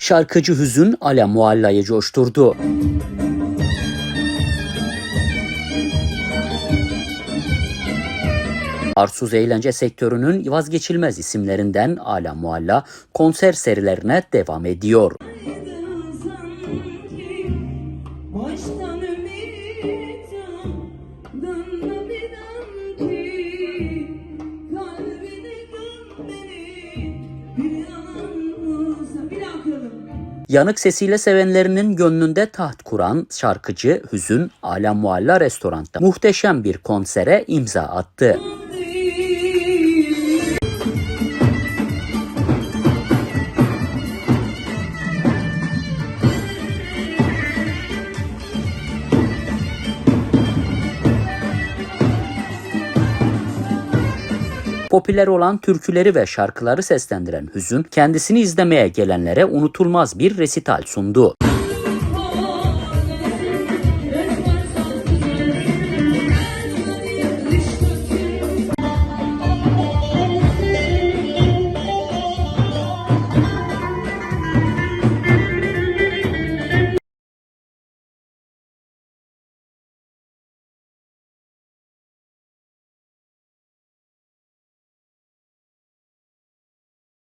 Şarkıcı Hüzün Ala Mualla'yı coşturdu. Arsuz eğlence sektörünün vazgeçilmez isimlerinden Ala Mualla konser serilerine devam ediyor. Baştan Yanık sesiyle sevenlerinin gönlünde taht kuran şarkıcı Hüzün Ala Mualla restoranda muhteşem bir konsere imza attı. Popüler olan türküleri ve şarkıları seslendiren Hüzün, kendisini izlemeye gelenlere unutulmaz bir resital sundu.